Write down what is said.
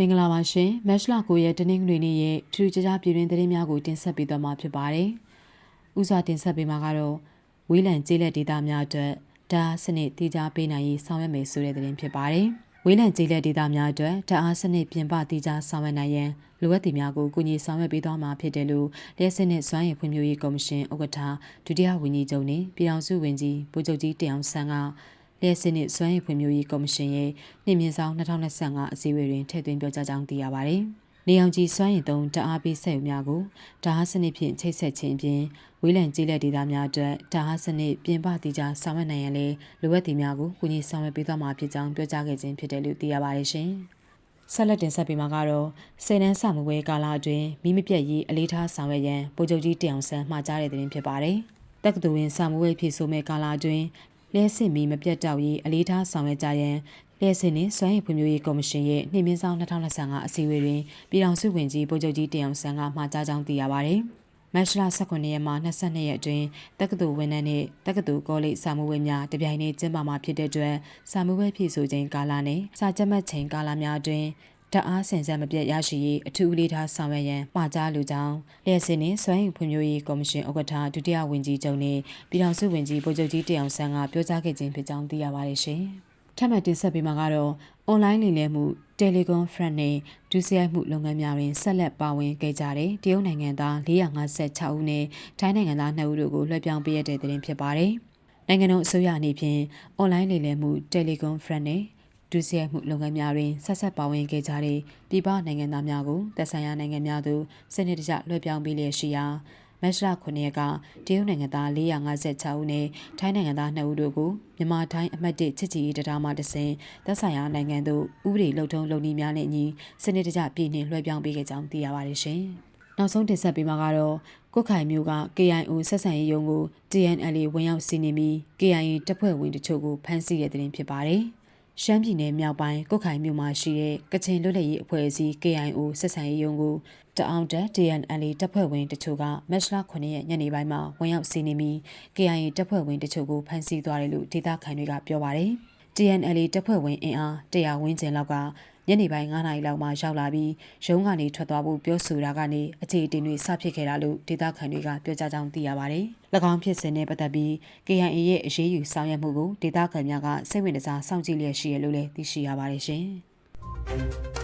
င်္ဂလာပါရှင်မက်ရှလာကိုရဲ့တနင်္ဂနွေနေ့ရဲ့ထူးခြားခြားပြည်တွင်းသတင်းများကိုတင်ဆက်ပေးသွားမှာဖြစ်ပါတယ်။ဥစွာတင်ဆက်ပေးမှာကတော့ဝေးလံကျေးလက်ဒေသများအတွက်ဓာတ်အားစနစ်တည်ကြားပေးနိုင်ရေးဆောင်ရွက်မယ်ဆိုတဲ့သတင်းဖြစ်ပါတယ်။ဝေးလံကျေးလက်ဒေသများအတွက်ဓာတ်အားစနစ်ပြင်ပတည်ကြားဆောင်ရွက်နိုင်ရန်လိုအပ်သူများကိုကူညီဆောင်ရွက်ပေးသွားမှာဖြစ်တယ်လို့လျှက်စစ်နဲ့စွမ်းရည်ဖွံ့ဖြိုးရေးကော်မရှင်ဥက္ကဋ္ဌဒုတိယဝန်ကြီးချုပ်နဲ့ပြည်ထောင်စုဝန်ကြီးဗိုလ်ချုပ်ကြီးတအောင်ဆန်းက လျှက်စစ်နှင့်စွမ်းရည်ဖွံ့ဖြိုးရေးကော်မရှင်ရဲ့နှိမ့်မြင့်ဆောင်2025အစည်းအဝေးတွင်ထည့်သွင်းပြောကြားကြောင်းသိရပါသည်။နေအောင်ကြီးစွမ်းရည်သုံးတအားပေးဆက်ယူများကိုဓာတ်အားစနစ်ဖြင့်ချိတ်ဆက်ခြင်းဖြင့်ဝေးလံကျေးလက်ဒေသများအတွက်ဓာတ်အားစနစ်ပြင်ပတည်ကြားဆောင်ရွက်နိုင်ရန်လည်းလိုအပ်သူများကိုကူညီဆောင်ရွက်ပေးသွားမှာဖြစ်ကြောင်းပြောကြားခဲ့ခြင်းဖြစ်တယ်လို့သိရပါတယ်ရှင်။ဆက်လက်တင်ဆက်ပေးမှာကတော့စေနန်းစာမွေးကာလအတွင်းမိမပြတ်ရေးအလေးထားဆောင်ရွက်ရန်ဗိုလ်ချုပ်ကြီးတအောင်ဆန်းမှာကြားတဲ့သတင်းဖြစ်ပါတယ်။တက္ကသိုလ်ဝင်စာမွေးဖြစ်ဆိုမဲ့ကာလအတွင်း လျှက်စစ်မီမပြတ်တောက်ရေးအလေးထားဆောင်ရွက်ကြရန်လျှက်စစ်နှင့်စွမ်းရည်ဖွံ့ဖြိုးရေးကော်မရှင်ရဲ့နှိမ့်မင်းဆောင်2025အစည်းအဝေးတွင်ပြည်ထောင်စုဝန်ကြီးဗိုလ်ချုပ်ကြီးတင်အောင်ဆန်းကမှာကြားကြောင်းသိရပါသည်။မတ်လ18ရက်မှ22ရက်အတွင်းတက္ကသိုလ်ဝန်ထမ်းနှင့်တက္ကသိုလ်ကောလိပ်စာမှုဝေးများတပြိုင်တည်းကျင်းပမှာဖြစ်တဲ့အတွက်စာမှုဝေးဖြစ်ဆိုခြင်းကာလနှင့်စာကြက်မှတ်ချိန်ကာလများအတွင်း တအားစင်စက်မပြတ်ရရှိရေးအထူးအလေးထားဆောင်ရွက်ရန်မှာကြားလိုကြောင်းလျှက်စင်နှင့်စွမ်းရည်ဖွံ့ဖြိုးရေးကော်မရှင်ဥက္ကဋ္ဌဒုတိယဝန်ကြီးချုပ်နှင့်ပြည်ထောင်စုဝန်ကြီးဗိုလ်ချုပ်ကြီးတအောင်ဆန်းကပြောကြားခဲ့ခြင်းဖြစ်ကြောင်းသိရပါတယ်ရှင်။ထပ်မံတင်ဆက်ပေးမှာကတော့ online လိမ်လည်မှု Telecom Front နဲ့ဒုစရိုက်မှုလုပ်ငန်းများတွင်ဆက်လက်ပါဝင်ခဲ့ကြတဲ့တရုတ်နိုင်ငံသား456ဦးနဲ့ထိုင်းနိုင်ငံသား2ဦးတို့ကိုလွှဲပြောင်းပေးရတဲ့တင်ဖြစ်ပါတယ်။နိုင်ငံတော်အစိုးရအနေဖြင့် online လိမ်လည်မှု Telecom Front နဲ့ ဒုစရိုက်မှုလုပ်ငန်းများတွင်ဆက်ဆက်ပါဝင်ခဲ့ကြတဲ့ပြည်ပနိုင်ငံသားများကိုသက်ဆိုင်ရာနိုင်ငံများသို့စနစ်တကျလွှဲပြောင်းပေးလျက်ရှိရာမတ်လ9ရက်ကတရုတ်နိုင်ငံသား456ဦးနဲ့ထိုင်းနိုင်ငံသား2ဦးတို့ကိုမြန်မာတိုင်းအမှတ်1ချစ်ချီရေးတရားမှတဆင်သက်ဆိုင်ရာနိုင်ငံသို့ဥပဒေလုံထုံးလုံနည်းများနဲ့အညီစနစ်တကျပြည်နှင်လွှဲပြောင်းပေးခဲ့ကြောင်းသိရပါတယ်ရှင်။နောက်ဆုံးတင်ဆက်ပေးမှာကတော့ကုတ်ခိုင်မျိုးက KIO ဆက်ဆံရေးရုံးကို TNL ဝင်ရောက်စီးနင်းပြီး KIA တပ်ဖွဲ့ဝင်တချို့ကိုဖမ်းဆီးတဲ့တဲ့တင်ဖြစ်ပါတယ်။ ရှမ်းပြည်နယ်မြောက်ပိုင်းကုတ်ခိုင်မြို့မှာရှိတဲ့ကချင်လွတ်လပ်ရေးအဖွဲ့အစည်း KIO ဆက်ဆံရေးရုံးကိုတအောင်တက် DNL တပ်ဖွဲ့ဝင်တချို့ကမတ်လ9ရက်ညနေပိုင်းမှာဝင်ရောက်စီးနင်းပြီး KIA တပ်ဖွဲ့ဝင်တချို့ကိုဖမ်းဆီးသွားတယ်လို့ဒေသခံတွေကပြောပါတယ်။ DNL တပ်ဖွဲ့ဝင်အင်အား100ဝန်းကျင်လောက်က ညနေပိုင်း9နာရီလောက်မှရောက်လာပြီးရုံးကနေထွက်သွားဖို့ပြောဆိုတာကနေအခြေအတင်တွေစဖြစ်ခဲ့တာလို့ဒေသခံတွေကပြောကြားကြောင်းသိရပါတယ်။၎င်းဖြစ်စဉ်နဲ့ပတ်သက်ပြီး KIA ရဲ့အရေးယူဆောင်ရွက်မှုကိုဒေသခံများကစိတ်ဝင်စားစောင့်ကြည့်လျက်ရှိရလို့လည်းသိရှိရပါတယ်ရှင်။